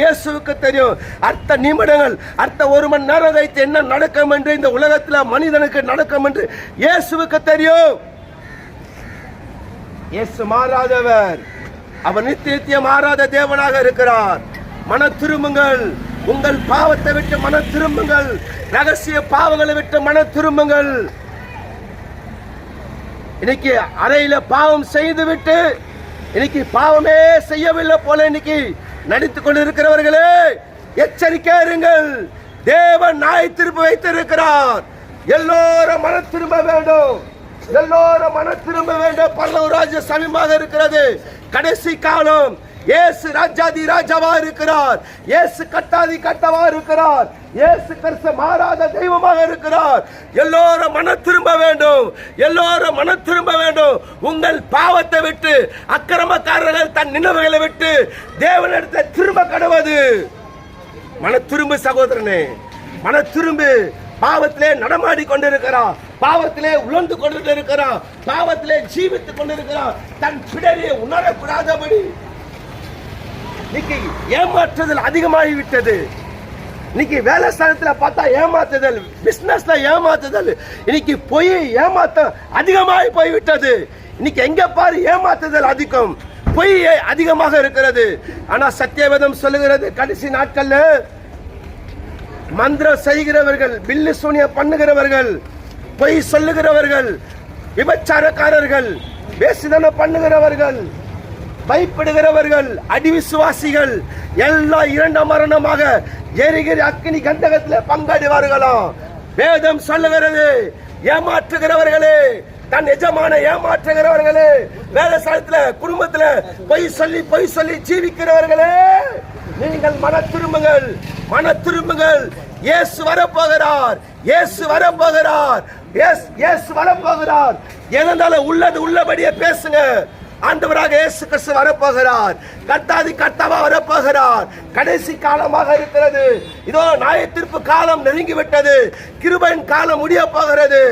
இயேசுவுக்கு தெரியும். அடுத்த நிமிடங்கள் அடுத்த ஒரு மணி நேரம் வைத்து என்ன நடக்கும் என்று இந்த உலகத்தில் மனிதனுக்கு நடக்கும் என்று இயேசுவுக்கு தெரியும். இயேசு மாறாதவர். அவர் நித்திய நித்தியம் மாறாத தேவனாக இருக்கிறார். மன திரும்புங்கள். உங்கள் பாவத்தை விட்டு மன திரும்புங்கள். ரகசிய பாவங்களை விட்டு மன திரும்புங்கள். இன்னைக்கு அறையில பாவம் செய்து விட்டு இன்னைக்கு பாவமே செய்யவில்லை போல இன்னைக்கு. நடித்துக் கொண்டிருக்கிறவர்களே எச்சரிக்கை இருங்கள். தேவன் நாய் திரும்ப வைத்திருக்கிறார். எல்லோரும் மன திரும்ப வேண்டும். எல்லோரும் மன திரும்ப வேண்டும். பல்லவ ராஜ்ய சமீபமாக இருக்கிறது. கடைசி காலம் இயேசு ராஜாதி ராஜாவா இருக்கிறார். இயேசு கட்டாதி கட்டவா இருக்கிறார். இயேசு கிறிஸ்து மாறாத தெய்வமாக இருக்கிறார். எல்லோரும் மன திரும்ப வேண்டும். எல்லோரும் மன திரும்ப வேண்டும். உங்கள் பாவத்தை விட்டு அக்கிரமக்காரர்கள் தன் நினைவுகளை விட்டு தேவனிடத்தை திரும்ப கடவது. மன திரும்பு சகோதரனே. மன திரும்பு. பாவத்திலே நடமாடி கொண்டிருக்கிறான். பாவத்திலே உழந்து கொண்டு இருக்கிறான் பாவத்திலே ஜீவித்துக் கொண்டிருக்கிறான். தன் பிடரியை உணரக்கூடாதபடி. இன்னைக்கு ஏமாற்றுதல் அதிகமாகிவிட்டது. இன்னைக்கு வேலை ஸ்தலத்துல பார்த்தா ஏமாத்துதல் பிஸ்னஸ்ல ஏமாத்துதல் இன்னைக்கு பொய் ஏமாத்தம் அதிகமாகி போய்விட்டது. இன்னைக்கு எங்க பாரு ஏமாத்துதல் அதிகம். பொய் அதிகமாக இருக்கிறது. ஆனா சத்தியவேதம் சொல்லுகிறது கடைசி நாட்கள்ல மந்திரம் செய்கிறவர்கள் பில்லு சூனிய பண்ணுகிறவர்கள் பொய் சொல்லுகிறவர்கள் விபச்சாரக்காரர்கள் வேசிதனம் பண்ணுகிறவர்கள் பயப்படுகிறவர்கள் அடிவிசுவாசிகள் எல்லாம் இரண்டாம் மரணமாக எரிகிற அக்னி கந்தகத்தில் பங்காடுவார்களாம் வேதம் சொல்லுகிறது ஏமாற்றுகிறவர்களே தன் எஜமான ஏமாற்றுகிறவர்களே வேலைஸ்தலத்துல குடும்பத்துல பொய் சொல்லி பொய் சொல்லி ஜீவிக்கிறவர்களே நீங்கள் மன திரும்புங்கள் மன திரும்புங்கள் இயேசு வரப்போகிறார் இயேசு வரப்போகிறார் இயேசு இயேசு வரப்போகிறார். எதனால உள்ளது உள்ளபடியே பேசுங்க. ஆண்டவராக இயேசு கிறிஸ்து வரப்போகிறார். கர்த்தாதி கர்த்தாவா வரப்போகிறார். கடைசி காலமாக இருக்கிறது. இதோ நியாயத்தீர்ப்பு காலம் நெருங்கி விட்டது கிருபையின் காலம் முடிய போகிறது.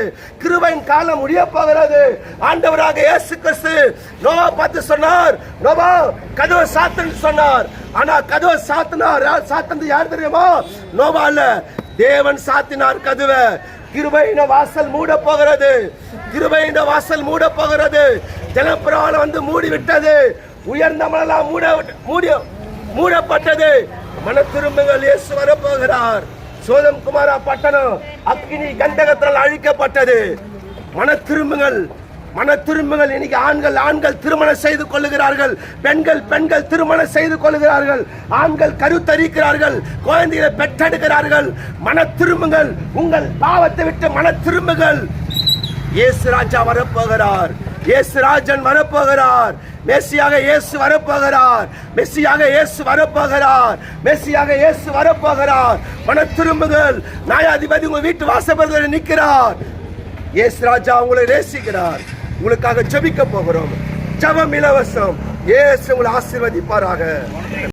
கிருபையின் காலம் முடிய போகிறது. ஆண்டவராக இயேசு கிறிஸ்து நோவா பார்த்து சொன்னார். நோவா கதவை சாத்துன்னு சொன்னார். ஆனா கதவை சாத்தினார். யார் யார் தெரியுமா? நோவா அல்ல. தேவன் சாத்தினார் கதுவை. கிருபையின வாசல் மூட போகிறது. கிருபையின வாசல் மூட போகிறது. ஜலப்பிரவாளம் வந்து மூடி விட்டது உயர்ந்த மலெல்லாம் மூட மூடி மூடப்பட்டது. மன திரும்புங்கள் இயேசு வரப்போகிறார். சோதம் குமாரா பட்டணம் அக்னி கந்தகத்தால் அழிக்கப்பட்டது. மன திரும்புங்கள் மன திரும்புங்கள் இன்னைக்கு ஆண்கள் ஆண்கள் திருமணம் செய்து கொள்ளுகிறார்கள். பெண்கள் பெண்கள் திருமணம் செய்து கொள்ளுகிறார்கள். ஆண்கள் கருத்தரிக்கிறார்கள். குழந்தைகளை பெற்றெடுக்கிறார்கள். மன திரும்புங்கள் உங்கள் பாவத்தை விட்டு மன திரும்புங்கள் இயேசு ராஜா வரப்போகிறார். இயேசு ராஜன் வரப்போகிறார். மெஸ்ஸியாக இயேசு வரப்போகிறார். மெஸ்ஸியாக இயேசு வரப்போகிறார். மெஸ்ஸியாக இயேசு வரப்போகிறார். மன திரும்புதல் நியாயாதிபதி உங்க வீட்டு வாசப்பதில் நிற்கிறார். இயேசு ராஜா உங்களை நேசிக்கிறார். உங்களுக்காக ஜபிக்க போகிறோம். ஜபம் இலவசம். இயேசு உங்களை ஆசீர்வதிப்பாராக.